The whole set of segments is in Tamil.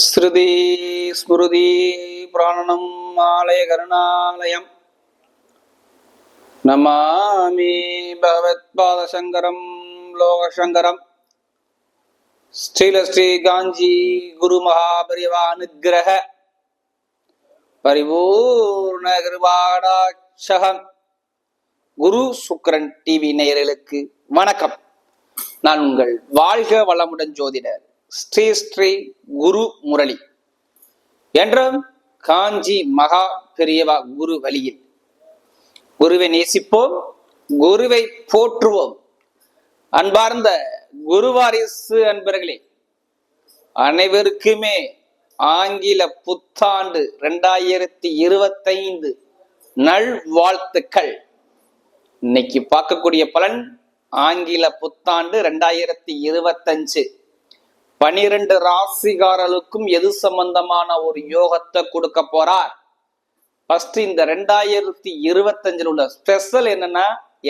ஸ்ருதி ஸ்மிருதி பிராணனம் ஆலய கருணாலயம். நமாமி பகவத்பாதசங்கரம் லோகசங்கரம். ஸ்ரீல ஸ்ரீ காஞ்சி குரு மகாபரிவா அனுகிரக பரிபூர்ண கிருபாடாட்சகம். குரு சுக்ரன் டிவி நேயர்களுக்கு வணக்கம். நான் உங்கள் வாழ்க வளமுடன் ஜோதிடர் ஸ்ரீ ஸ்ரீ குரு முரளி என்றும் காஞ்சி மகா பெரியவா குரு வழியில். குருவை நேசிப்போம் குருவை போற்றுவோம். அன்பார்ந்த குருவாரிசு அன்பர்களே அனைவருக்குமே ஆங்கில புத்தாண்டு ரெண்டாயிரத்தி இருபத்தைந்து நல்வாழ்த்துக்கள் இன்னைக்கு பார்க்கக்கூடிய பலன் ஆங்கில புத்தாண்டு ரெண்டாயிரத்தி இருபத்தஞ்சு. பனிரெண்டு ராசிகாரர்களுக்கும் எது சம்பந்தமான ஒரு யோகத்தை கொடுக்க போறார்? ஃபர்ஸ்ட் இந்த ரெண்டாயிரத்தி இருபத்தஞ்சில் உள்ள ஸ்பெஷல் என்னன்னா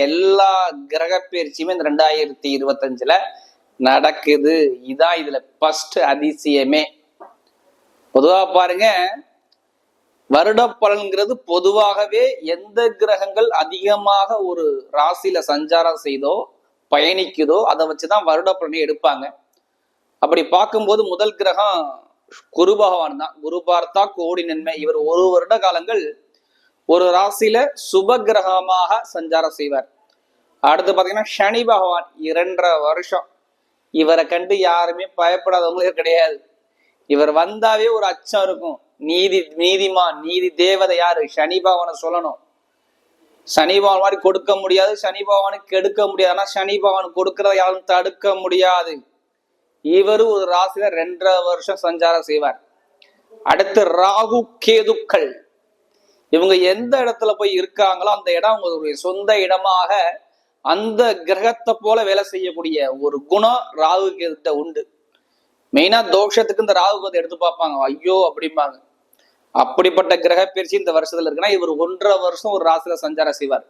எல்லா கிரக பயிற்சியுமே இந்த ரெண்டாயிரத்தி இருபத்தஞ்சுல நடக்குது. இதான் இதுல ஃபர்ஸ்ட் அதிசயமே. பொதுவாக பாருங்க வருட பலன்கிறது பொதுவாகவே எந்த கிரகங்கள் அதிகமாக ஒரு ராசியில சஞ்சாரம் செய்தோ பயணிக்குதோ அதை வச்சுதான் வருட பலனை எடுப்பாங்க. அப்படி பார்க்கும்போது முதல் கிரகம் குரு பகவான் தான். குரு பார்த்தா கோடி நன்மை. இவர் ஒரு வருட காலங்கள் ஒரு ராசியில சுப கிரகமாக சஞ்சாரம் செய்வார். அடுத்து பாத்தீங்கன்னா சனி பகவான் இரண்டரை வருஷம். இவரை கண்டு யாருமே பயப்படாதவங்களே கிடையாது. இவர் வந்தாவே ஒரு அச்சம் இருக்கும். நீதி நீதிமான் நீதி தேவதை யாரு? சனி பகவானை சொல்லணும். சனி பகவான் மாதிரி கொடுக்க முடியாது. சனி பகவானுக்கு கெடுக்க முடியாது. ஆனா சனி பகவான் கொடுக்கறத யாரும் தடுக்க முடியாது. இவர் ஒரு ராசியில ரெண்டரை வருஷம் சஞ்சாரம் செய்வார். அடுத்து ராகு கேதுக்கள். இவங்க எந்த இடத்துல போய் இருக்காங்களோ அந்த இடம் அவங்களுடைய சொந்த இடமாக அந்த கிரகத்தை போல வேலை செய்யக்கூடிய ஒரு குணம் ராகு கேதுட்ட உண்டு. மெயினா தோஷத்துக்கு இந்த ராகு கேது எடுத்து பார்ப்பாங்க. ஐயோ அப்படிம்பாங்க. அப்படிப்பட்ட கிரக பயிற்சி இந்த வருஷத்துல இருக்குன்னா இவர் ஒன்றரை வருஷம் ஒரு ராசியில சஞ்சாரம் செய்வார்.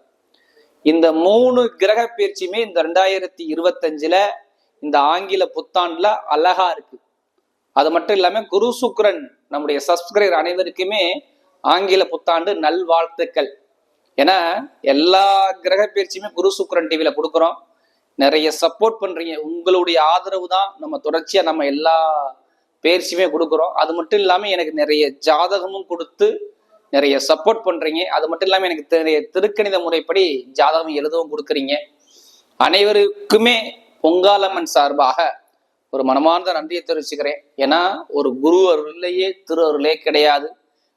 இந்த மூணு கிரக பயிற்சியுமே இந்த ரெண்டாயிரத்தி இருபத்தஞ்சுல இந்த ஆங்கில புத்தாண்டுல அழகா இருக்கு. அது மட்டும் இல்லாம குரு சுக்ரன் நம்முடைய சப்ஸ்கிரைபர் அனைவருக்குமே ஆங்கில புத்தாண்டு நல்வாழ்த்துக்கள். ஏன்னா எல்லா கிரக பயிற்சியுமே குரு சுக்ரன் டிவியில கொடுக்குறோம். நிறைய சப்போர்ட் பண்றீங்க. உங்களுடைய ஆதரவு தான் நம்ம தொடர்ச்சியா நம்ம எல்லா பயிற்சியுமே கொடுக்குறோம். அது மட்டும் இல்லாம எனக்கு நிறைய ஜாதகமும் கொடுத்து நிறைய சப்போர்ட் பண்றீங்க. அது மட்டும் இல்லாம எனக்கு நிறைய திருக்கணித முறைப்படி ஜாதகம் எழுதவும் கொடுக்குறீங்க. அனைவருக்குமே பொங்காலம்மன் சார்பாக ஒரு மனமார்ந்த நன்றியை தெரிவிச்சுக்கிறேன். ஏன்னா ஒரு குரு அருளையே திரு அருளே கிடையாது.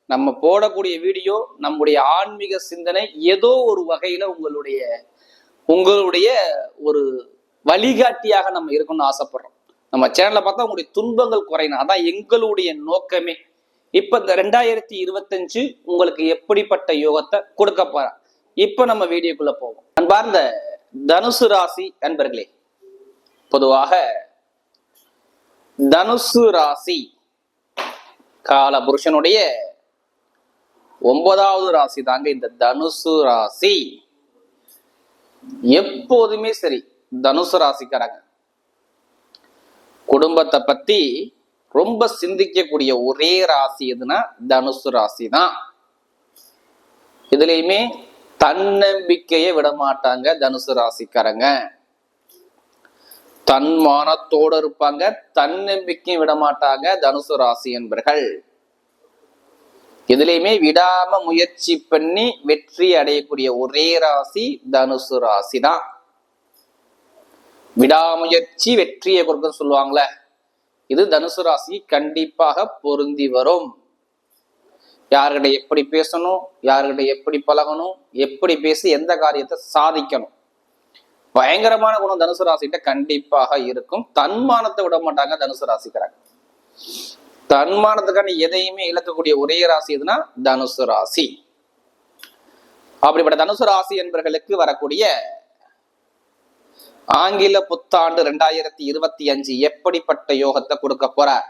நம்ம போடக்கூடிய வீடியோ நம்முடைய ஆன்மீக சிந்தனை ஏதோ ஒரு வகையில உங்களுடைய உங்களுடைய ஒரு வழிகாட்டியாக நம்ம இருக்கணும்னு ஆசைப்படுறோம். நம்ம சேனலை பார்த்தா உங்களுடைய துன்பங்கள் குறையணும். அதான் எங்களுடைய நோக்கமே. இப்ப இந்த ரெண்டாயிரத்தி இருபத்தஞ்சு உங்களுக்கு எப்படிப்பட்ட யோகத்தை கொடுக்க போறா? இப்ப நம்ம வீடியோக்குள்ள போவோம். அன்பார்ந்த தனுசு ராசி அன்பர்களே பொதுவாக தனுசு ராசி கால புருஷனுடைய ஒன்பதாவது ராசி தாங்க இந்த தனுசு ராசி. எப்போதுமே சரி தனுசு ராசிக்காரங்க. குடும்பத்தை பத்தி ரொம்ப சிந்திக்கக்கூடிய ஒரே ராசி எதுனா தனுசு ராசி தான். இதுலயுமே தன்னம்பிக்கையை விட மாட்டாங்க தனுசு ராசிக்காரங்க. தன்மானத்தோடு இருப்பாங்க தன்னம்பிக்கையும் விட மாட்டாங்க தனுசு ராசி என்பர்கள். எதுலையுமே விடாம முயற்சி பண்ணி வெற்றி அடையக்கூடிய ஒரே ராசி தனுசு ராசி தான் விடாமுயற்சி வெற்றியை கொடுக்குன்னு சொல்லுவாங்களே இது தனுசு ராசி கண்டிப்பாக பொருந்தி வரும். யார்கிட்ட எப்படி பேசணும் யார்கிட்ட எப்படி பழகணும் எப்படி பேசி எந்த காரியத்தை சாதிக்கணும். பயங்கரமான குணம் தனுசு ராசிகிட்ட கண்டிப்பாக இருக்கும். தன்மானத்தை விட மாட்டாங்க தனுசு ராசிக்கிறாங்க தன்மானத்துக்கான எதையுமே இழக்கக்கூடிய ஒரே ராசி எதுனா தனுசு ராசி. அப்படிப்பட்ட தனுசு ராசி என்பவர்களுக்கு வரக்கூடிய ஆங்கில புத்தாண்டு ரெண்டாயிரத்தி இருபத்தி அஞ்சு எப்படிப்பட்ட யோகத்தை கொடுக்க போறார்?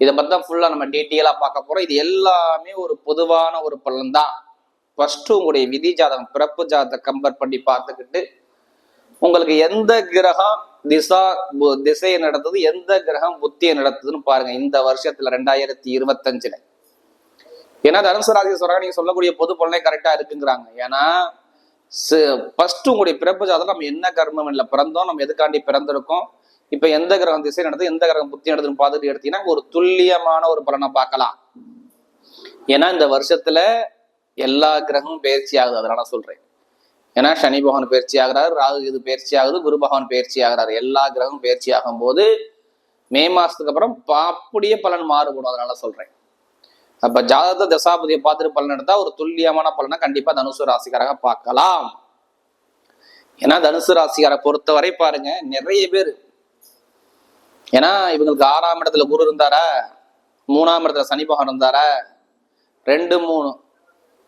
இதை பத்தி தான் ஃபுல்லா நம்ம டீட்டெயிலா பார்க்க போறோம். இது எல்லாமே ஒரு பொதுவான ஒரு பலன் தான் ஃபர்ஸ்ட் உங்களுடைய விதி ஜாதகம் பிறப்பு ஜாதகத்தை கம்பேர் பண்ணி பார்த்துக்கிட்டு உங்களுக்கு எந்த கிரகம் திசா திசையை நடந்தது எந்த கிரகம் புத்தியை நடத்துதுன்னு பாருங்க. இந்த வருஷத்துல ரெண்டாயிரத்தி இருபத்தஞ்சுல. ஏன்னா தனுசு ராசி சொல்றாங்க நீங்க சொல்லக்கூடிய பொது பலனே கரெக்டா இருக்குங்கிறாங்க. ஏன்னா ஃபர்ஸ்ட் உங்களுடைய பிறப்பு ஜாதகம் நம்ம என்ன கர்மம் இல்லை பிறந்தோம் நம்ம எதுக்காண்டி பிறந்திருக்கோம்? இப்ப எந்த கிரகம் திசை நடந்தது எந்த கிரகம் புத்தி நடந்ததுன்னு பார்த்துட்டு எடுத்தீங்கன்னா ஒரு துல்லியமான ஒரு பலனை பார்க்கலாம். ஏன்னா இந்த வருஷத்துல எல்லா கிரகமும் பயிற்சி ஆகுது அதனால சொல்றேன். ஏன்னா சனி பகவான் பயிற்சி ஆகுறாரு ராகு இது பயிற்சி ஆகுது குரு பகவான் பயிற்சி ஆகுறாரு. எல்லா கிரகமும் பயிற்சி ஆகும்போது மே மாசத்துக்கு அப்புறம் அப்படியே பலன் மாறுபடும் அதனால சொல்றேன். அப்ப ஜாதக தசாபதியை பார்த்துட்டு பலன் எடுத்தா ஒரு துல்லியமான பலனை கண்டிப்பா தனுசு ராசிக்காரங்க பார்க்கலாம். ஏன்னா தனுசு ராசிக்காரை பொறுத்தவரை பாருங்க நிறைய பேர். ஏன்னா இவங்களுக்கு ஆறாம் இடத்துல குரு இருந்தாரா? மூணாம் இடத்துல சனி பகவான் இருந்தாரா? ரெண்டு மூணு.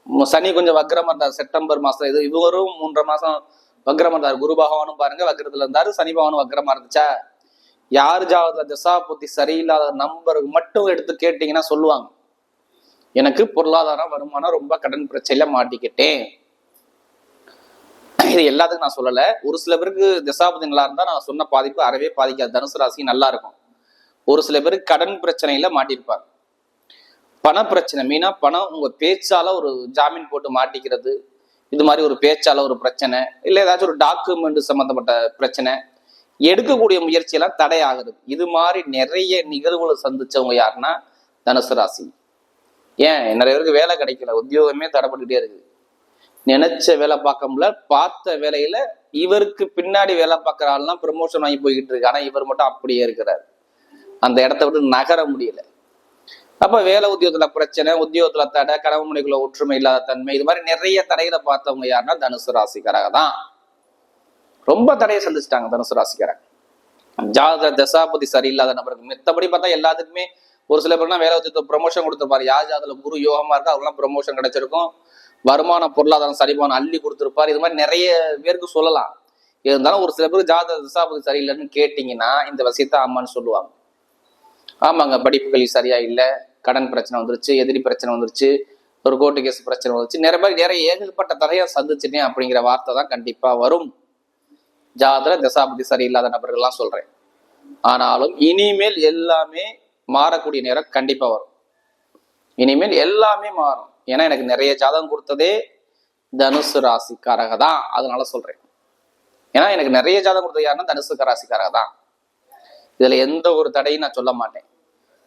சனி கொஞ்சம் வக்கரமா இருந்தார். செப்டம்பர் மாசம் இது இவரும் மூன்றரை மாசம் வக்கரமா இருந்தார். குரு பகவானும் பாருங்க வக்கரத்துல இருந்தாரு. சனி பகவானும் வக்கரமா இருந்துச்சா? யார் ஜாதகத்துல திசா புத்தி சரியில்லாத நம்பருக்கு மட்டும் எடுத்து கேட்டீங்கன்னா சொல்லுவாங்க. எனக்கு பொருளாதாரம் வருமானம் ரொம்ப கடன் பிரச்சனையில மாட்டிக்கிட்டேன். இது எல்லாத்துக்கும் நான் சொல்லல. ஒரு சில பேருக்கு திசாபதி நல்லா இருந்தா நான் சொன்ன பாதிப்பு அறவே பாதிக்காது. தனுசு ராசி நல்லா இருக்கும். ஒரு சில பேருக்கு கடன் பிரச்சனையில மாட்டியிருப்பாங்க பண பிரச்சனை மீனா பணம் உங்க பேச்சால ஒரு ஜாமீன் போட்டு மாட்டிக்கிறது இது மாதிரி ஒரு பேச்சால ஒரு பிரச்சனை இல்லை ஏதாச்சும் ஒரு டாக்குமெண்ட் சம்பந்தப்பட்ட பிரச்சனை எடுக்கக்கூடிய முயற்சியெல்லாம் தடை ஆகுது இது மாதிரி நிறைய நிகழ்வுகளை சந்திச்சவங்க யாருன்னா தனுசு ராசி. ஏன்? நிறைய பேருக்கு வேலை கிடைக்கல. உத்தியோகமே தடைப்பட்டுட்டே இருக்குது நினைச்ச வேலை பார்க்க முடியல. பார்த்த வேலையில இவருக்கு பின்னாடி வேலை பார்க்குற ஆள்லாம் ப்ரமோஷன் வாங்கி போய்கிட்டு இருக்கு. ஆனால் இவர் மட்டும் அப்படியே இருக்கிறார். அந்த இடத்த விட்டு நகர முடியல. அப்ப வேலை உத்தியோகத்துல பிரச்சனை உத்தியோகத்துல தடை கணவன் மனைக்குள்ள ஒற்றுமை இல்லாத தன்மை இது மாதிரி நிறைய தடைகளை பார்த்தவங்க யாருன்னா தனுசு ராசிக்காரங்க தான். ரொம்ப தடையை சந்திச்சிட்டாங்க தனுசு ராசிக்காரங்க. ஜாத தசாபதி சரியில்லாத நபருக்கு மித்தபடி பார்த்தா எல்லாத்துக்குமே ஒரு சில பேர்லாம் வேலை உத்தியோகத்தை ப்ரொமோஷன் கொடுத்துருப்பாரு. யார் ஜாதத்துல குரு யோகமா இருக்கா அவங்களாம் ப்ரொமோஷன் கிடைச்சிருக்கும். வருமான பொருளாதாரம் சரிபான அள்ளி கொடுத்துருப்பாரு. இது மாதிரி நிறைய பேருக்கு சொல்லலாம். இருந்தாலும் ஒரு சில பேருக்கு ஜாத திசாபதி சரியில்லைன்னு கேட்டிங்கன்னா இந்த விஷயத்த அம்மான்னு சொல்லுவாங்க. ஆமாங்க படிப்பு கல்வி சரியா இல்லை கடன் பிரச்சனை வந்துருச்சு எதிரி பிரச்சனை வந்துருச்சு ஒரு கோர்ட்டு கேஸ் பிரச்சனை வந்துருச்சு நிறைய பேர் நிறைய ஏகப்பட்ட தடையை சந்திச்சிட்டேன் அப்படிங்கிற வார்த்தை தான் கண்டிப்பா வரும். ஜாதக தசாபதி சரியில்லாத நபர்கள்லாம் சொல்றேன். ஆனாலும் இனிமேல் எல்லாமே மாறக்கூடிய நேரம் கண்டிப்பா வரும். இனிமேல் எல்லாமே மாறும். ஏன்னா எனக்கு நிறைய ஜாதகம் கொடுத்ததே தனுசு ராசிக்காரக தான். அதனால சொல்றேன். ஏன்னா எனக்கு நிறைய ஜாதகம் கொடுத்தது யாருன்னா தனுசுக்க ராசிக்காரக தான். இதுல எந்த ஒரு தடையும் நான் சொல்ல மாட்டேன்.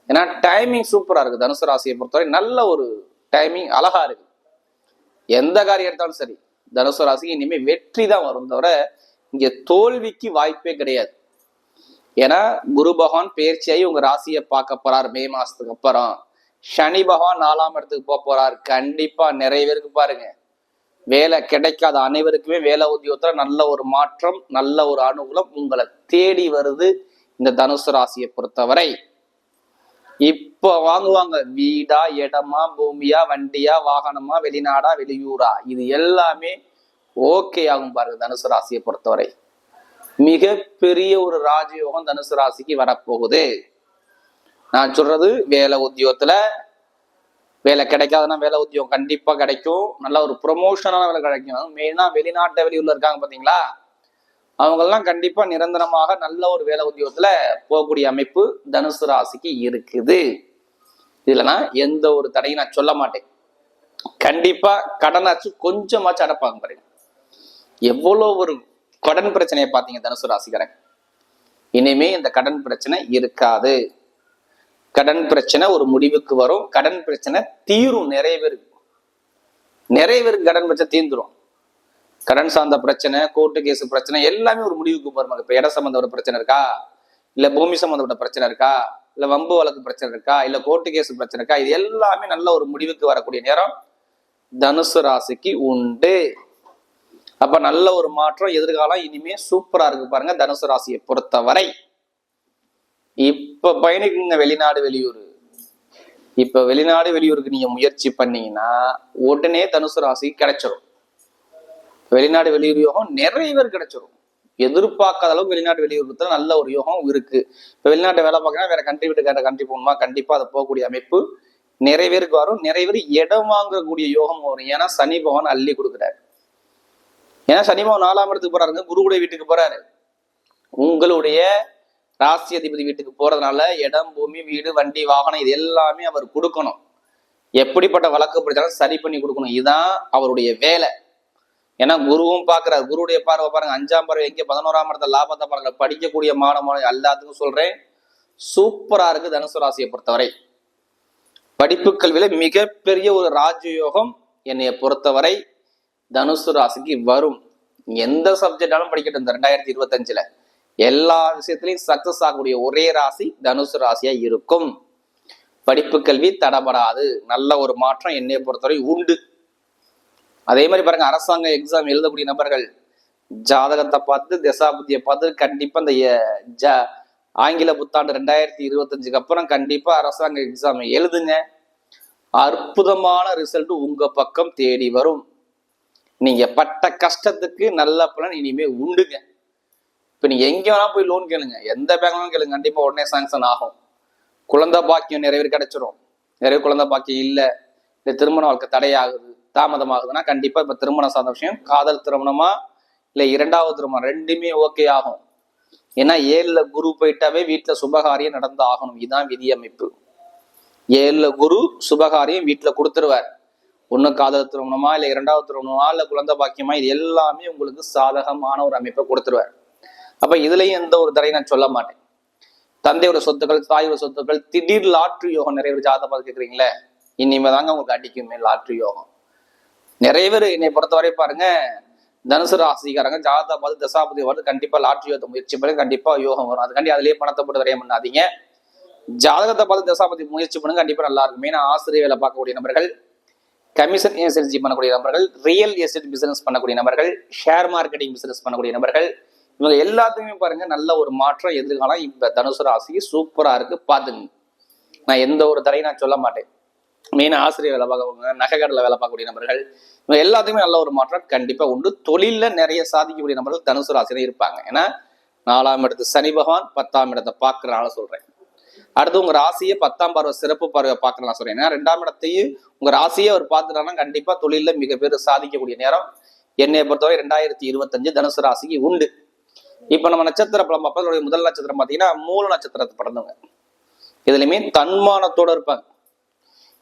ஏன்னா டைமிங் சூப்பராக இருக்குது தனுசு ராசியை பொறுத்தவரை நல்ல ஒரு டைமிங் அழகா இருக்கு. எந்த காரியம் எடுத்தாலும் சரி தனுசு ராசிக்கு இனிமேல் வெற்றி தான் வரும் தவிர இங்கே தோல்விக்கு வாய்ப்பே கிடையாது. ஏன்னா குரு பகவான் பயிற்சியாகி உங்க ராசியை பார்க்க போறார். மே மாசத்துக்கு அப்புறம். சனி பகவான் நாலாம் இடத்துக்கு போக போறார். கண்டிப்பா நிறைய பேருக்கு பாருங்க. வேலை கிடைக்காத அனைவருக்குமே வேலை உத்தியோகத்துல நல்ல ஒரு மாற்றம் நல்ல ஒரு அனுகூலம் உங்களை தேடி வருது இந்த தனுசு ராசியை பொறுத்தவரை. இப்ப வாங்குவாங்க. வீடா இடமா பூமியா வண்டியா வாகனமா வெளிநாடா வெளியூரா? இது எல்லாமே ஓகே ஆகும் பாருங்க தனுசு ராசியை பொறுத்தவரை. மிகப்பெரிய ஒரு ராஜயோகம் தனுசு ராசிக்கு வரப்போகுது. நான் சொல்றது வேலை உத்தியோகத்துல. வேலை கிடைக்காதுன்னா வேலை உத்தியோகம் கண்டிப்பா கிடைக்கும். நல்ல ஒரு ப்ரொமோஷனான வேலை கிடைக்கும். மெயினா வெளிநாட்டு வெளியூர்ல இருக்காங்க பாத்தீங்களா? அவங்கெல்லாம் கண்டிப்பா நிரந்தரமாக நல்ல ஒரு வேலை உத்தியோகத்துல போகக்கூடிய அமைப்பு தனுசு ராசிக்கு இருக்குது. இதுலனா எந்த ஒரு தடையும் நான் சொல்ல மாட்டேன். கண்டிப்பா கடனாச்சு கொஞ்சமாச்சும் அடைப்பாங்க பாருங்க. எவ்வளோ ஒரு கடன் பிரச்சனையை பார்த்தீங்க தனுசு ராசிக்காரன். இனிமே இந்த கடன் பிரச்சனை இருக்காது. கடன் பிரச்சனை ஒரு முடிவுக்கு வரும். கடன் பிரச்சனை தீரும். நிறைய பேருக்கு. நிறைய பேருக்கு கடன் பிரச்சனை தீர்ந்துரும். கடன் சார்ந்த பிரச்சனை கோர்ட்டு கேஸ் பிரச்சனை எல்லாமே ஒரு முடிவுக்கு வரும் இப்போ இட சம்மந்தப்பட்ட பிரச்சனை இருக்கா? இல்லை பூமி சம்மந்தப்பட்ட பிரச்சனை இருக்கா? இல்லை வம்பு வழக்கு பிரச்சனை இருக்கா? இல்லை கோர்ட்டு கேஸ் பிரச்சனை இருக்கா? இது எல்லாமே நல்ல ஒரு முடிவுக்கு வரக்கூடிய நேரம் தனுசு ராசிக்கு உண்டு. அப்ப நல்ல ஒரு மாற்றம் எதிர்காலம் இனிமே சூப்பரா இருக்கு பாருங்க தனுசு ராசியை பொறுத்தவரை. இப்ப பயணிக்குங்க வெளிநாடு வெளியூர். இப்ப வெளிநாடு வெளியூருக்கு நீங்க முயற்சி பண்ணீங்கன்னா உடனே தனுசு ராசிக்கு கிடைச்சிடும் வெளிநாடு வெளியூர் யோகம் நிறைய பேர் கிடைச்சிடும் எதிர்பார்க்காத அளவுக்கு வெளிநாட்டு வெளியூர் நல்ல ஒரு யோகம் இருக்கு. இப்போ வெளிநாட்டு வேலை பார்க்கறா வேற கண்ட்ரி விட்டு வேற கண்ட்ரி போகணுமா? கண்டிப்பா அதை போகக்கூடிய அமைப்பு நிறைய பேருக்கு வரும். நிறைய பேர் இடம் வாங்கக்கூடிய யோகம் வரும். ஏன்னா சனி பகவான் அள்ளி கொடுக்குறாரு. ஏன்னா சனிமாவும் நாலாம் இடத்துக்கு போறாருங்க. குருவுடைய வீட்டுக்கு போறாரு. உங்களுடைய ராசி அதிபதி வீட்டுக்கு போறதுனால இடம் பூமி வீடு வண்டி வாகனம் இது எல்லாமே அவர் கொடுக்கணும். எப்படிப்பட்ட வழக்கு படித்தாலும் சரி பண்ணி கொடுக்கணும். இதுதான் அவருடைய வேலை. ஏன்னா குருவும் பார்க்கிறார். குருவுடைய பார்வை பாருங்க அஞ்சாம் பார்வை எங்கே? பதினோராம் இடத்த லாபத்தை பாருங்க படிக்கக்கூடிய மாணவ எல்லாத்துக்கும் சொல்றேன். சூப்பரா இருக்கு தனுசு ராசியை பொறுத்தவரை. படிப்பு கல்வியில மிகப்பெரிய ஒரு ராஜயோகம் என்னைய பொறுத்தவரை தனுசு ராசிக்கு வரும். எந்த சப்ஜெக்டாலும் படிக்கட்டும் இந்த ரெண்டாயிரத்தி இருபத்தஞ்சுல. எல்லா விஷயத்திலையும் சக்சஸ் ஆகக்கூடிய ஒரே ராசி தனுசு ராசியா இருக்கும். படிப்பு கல்வி தடபடாது. நல்ல ஒரு மாற்றம் என்னைய பொறுத்தவரை உண்டு. அதே மாதிரி பாருங்க அரசாங்க எக்ஸாம் எழுதக்கூடிய நபர்கள் ஜாதகத்தை பார்த்து தசாபுத்தியை பார்த்து கண்டிப்பா இந்த ஜ ஆங்கில புத்தாண்டு ரெண்டாயிரத்தி இருபத்தஞ்சுக்கு அப்புறம் கண்டிப்பா அரசாங்க எக்ஸாம் எழுதுங்க. அற்புதமான ரிசல்ட் உங்க பக்கம் தேடி வரும். நீங்க பட்ட கஷ்டத்துக்கு நல்ல பலன் இனிமே உண்டுங்க. இப்ப நீங்க எங்க வேணா போய் லோன் கேளுங்க. எந்த பேங்க்லாம் கேளுங்க. கண்டிப்பா உடனே சாங்ஷன் ஆகும். குழந்தை பாக்கியம் நிறைய பேர் கிடைச்சிரும். நிறைய குழந்தை பாக்கியம் இல்லை. இந்த திருமண வாழ்க்கை தடையாகுது. தாமதமாகுதுன்னா கண்டிப்பா இப்ப திருமணம் சார்ந்த விஷயம். காதல் திருமணமா? இல்ல இரண்டாவது திருமணம் ரெண்டுமே ஓகே ஆகும். ஏன்னா ஏழுல குரு போயிட்டாவே வீட்டுல சுபகாரியம் நடந்து ஆகணும். இதுதான் விதி அமைப்பு ஏழுல குரு சுபகாரியம் வீட்டுல கொடுத்துருவார். ஒண்ணு காதல் திருமணமா இல்ல இரண்டாவது திருமணமா இல்ல குழந்தை பாக்கியமா இது எல்லாமே உங்களுக்கு சாதகமான ஒரு அமைப்பை கொடுத்துருவார். அப்ப இதுலயும் எந்த ஒரு தடை நான் சொல்ல மாட்டேன். தந்தையோட சொத்துக்கள் தாயோட சொத்துக்கள் திடீர் லாட்ரி யோகம் நிறைய பேர் ஜாதகம் கேட்குறீங்களே கேக்குறீங்களே? இனிமே தாங்க உங்களுக்கு அடிக்குமே லாட்ரி யோகம். நிறைய பேர் என்னை பொறுத்தவரை பாருங்க தனுசு ராசிக்காரங்க ஜாதா பார்த்து தசாபதி வந்து கண்டிப்பா லாட்ரி யோகத்தை முயற்சி பண்ணி கண்டிப்பா யோகம் வரும். அதுக்காண்டி அதுலயே பணத்தை போட்டு வரைய பண்ணாதீங்க. ஜாதகத்தை பார்த்து தசாபதி முயற்சி பண்ணுங்க கண்டிப்பா நல்லா இருக்கும். மெயினா ஆசிரியர் வேலை பார்க்கக்கூடிய நபர்கள் கமிஷன் ஏஜென்சி பண்ணக்கூடிய நபர்கள் ரியல் எஸ்டேட் பிசினஸ் பண்ணக்கூடிய நபர்கள் ஷேர் மார்க்கெட்டிங் பிசினஸ் பண்ணக்கூடிய நபர்கள் இவங்க எல்லாத்துக்குமே பாருங்க நல்ல ஒரு மாற்றம் எதிர்காலம். இப்ப தனுசு ராசி சூப்பரா இருக்கு பாத்துங்க நான் எந்த ஒரு தடையும் நான் சொல்ல மாட்டேன். மெயினாக ஆசிரியர் வேலை பார்க்கறவங்க நகைக்கடலை வேலை பார்க்கக்கூடிய நபர்கள் இவங்க எல்லாத்துக்குமே நல்ல ஒரு மாற்றம் கண்டிப்பா உண்டு. தொழில்ல நிறைய சாதிக்கக்கூடிய நபர்கள் தனுசு ராசியில் இருப்பாங்க. ஏன்னா நாலாம் இடத்து சனி பகவான் பத்தாம் இடத்தை பார்க்கறனால சொல்றேன். அடுத்து உங்க ராசியை பத்தாம் பார்வை சிறப்பு பார்வை பார்க்கலாம் சொல்றேன். ஏன்னா ரெண்டாம் இடத்தையும் உங்க ராசியை அவர் பார்த்துட்டாங்கன்னா கண்டிப்பா தொழில மிகப்பெரிய சாதிக்கக்கூடிய நேரம் என்னை பொறுத்தவரை ரெண்டாயிரத்தி இருபத்தஞ்சு தனுசு ராசிக்கு உண்டு. இப்ப நம்ம நட்சத்திர படம் பார்ப்போம். அதனுடைய முதல் நட்சத்திரம் பாத்தீங்கன்னா மூல நட்சத்திரத்தை பிறந்தவங்க இதுலயுமே தன்மானத்தோட இருப்பாங்க.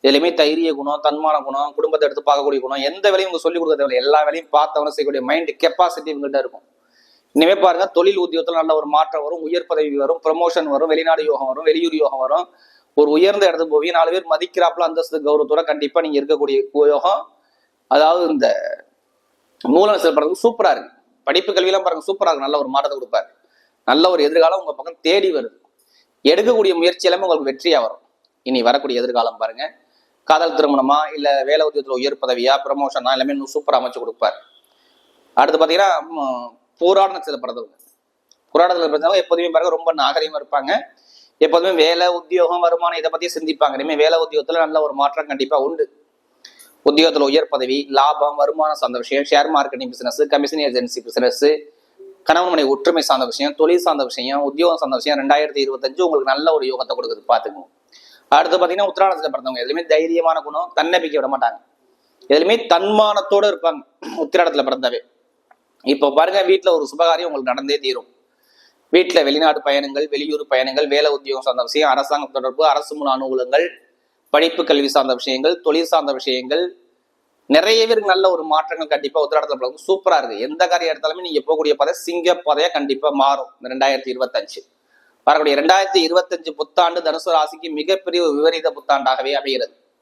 எதுலையுமே தைரிய குணம் தன்மான குணம் குடும்பத்தை எடுத்து பார்க்கக்கூடிய குணம் எந்த வேலையும் உங்க சொல்லிக் கொடுக்க தேவையில்லை. எல்லா வேலையும் பார்த்தவன செய்யக்கூடிய மைண்ட் கெப்பாசிட்டி இவங்ககிட்ட இருக்கும். இனிமே பாருங்க தொழில் உத்தியோகத்தில் நல்ல ஒரு மாற்றம் வரும் உயர் பதவி வரும் ப்ரமோஷன் வரும் வெளிநாடு யோகம் வரும் வெளியூர் யோகம் வரும். ஒரு உயர்ந்த இடத்துக்கு போவீங்க நாலு பேர் மதிக்கிறாப்புல அந்தஸ்து கௌரவத்தோட கண்டிப்பா நீங்க இருக்கக்கூடிய யோகம். அதாவது இந்த மூலம் செயல்படுறது சூப்பரா இருக்கு. படிப்பு கல்வியெல்லாம் பாருங்க சூப்பரா இருக்கு. நல்ல ஒரு மாற்றத்தை கொடுப்பாரு. நல்ல ஒரு எதிர்காலம் உங்க பக்கம் தேடி வருது. எடுக்கக்கூடிய முயற்சி எல்லாமே உங்களுக்கு வெற்றியா வரும். இனி வரக்கூடிய எதிர்காலம் பாருங்க. காதல் திருமணமா இல்ல வேலை உத்தியோகத்துல உயர் பதவியா ப்ரமோஷனா எல்லாமே இன்னும் அமைச்சு கொடுப்பாரு. அடுத்து பாத்தீங்கன்னா ம், பிறந்தவங்க போராட்டத்தில் பிறந்தவங்க எப்போதுமே பாருங்க ரொம்ப நாகரிகமாக இருப்பாங்க. எப்போதுமே வேலை உத்தியோகம் வருமானம் இதை பத்தி சிந்திப்பாங்க. இனிமேல் வேலை உத்தியோகத்துல நல்ல ஒரு மாற்றம் கண்டிப்பா உண்டு. உத்தியோகத்துல உயர் பதவி லாபம் வருமானம் சார்ந்த விஷயம் share marketing business commission agency business கணவன் மனை ஒற்றுமை சார்ந்த விஷயம் தொழில் சார்ந்த விஷயம் உத்தியோகம் சார்ந்த விஷயம் ரெண்டாயிரத்தி இருபத்தஞ்சு உங்களுக்கு நல்ல ஒரு யோகத்தை கொடுக்குது பாத்துக்கோங்க அடுத்து பார்த்தீங்கன்னா உத்திராடத்துல பிறந்தவங்க. எதுவுமே தைரியமான குணம் தன்னம்பிக்கை விட மாட்டாங்க. எதுலையுமே தன்மானத்தோடு இருப்பாங்க. உத்திராடத்துல பிறந்தவே. இப்போ பாருங்க வீட்டில் ஒரு சுபகாரியம் உங்களுக்கு நடந்தே தீரும். வீட்டில் வெளிநாடு பயணங்கள் வெளியூர் பயணங்கள் வேலை உத்தியோகம் சார்ந்த விஷயம் அரசாங்க தொடர்பு அரசு முன் அனுகூலங்கள் படிப்பு கல்வி சார்ந்த விஷயங்கள் தொழில் சார்ந்த விஷயங்கள். நிறைய பேருக்கு நல்ல ஒரு மாற்றங்கள் கண்டிப்பா உத்திராடத்துல பிறகு சூப்பரா இருக்கு. எந்த காரியம் எடுத்தாலுமே நீங்க போகக்கூடிய பதை சிங்க பதையா கண்டிப்பா மாறும். இந்த ரெண்டாயிரத்தி இருபத்தஞ்சு. வரக்கூடிய ரெண்டாயிரத்தி இருபத்தஞ்சு புத்தாண்டு தனுசு ராசிக்கு மிகப்பெரிய ஒரு விபரீத புத்தாண்டாகவே அமைகிறது.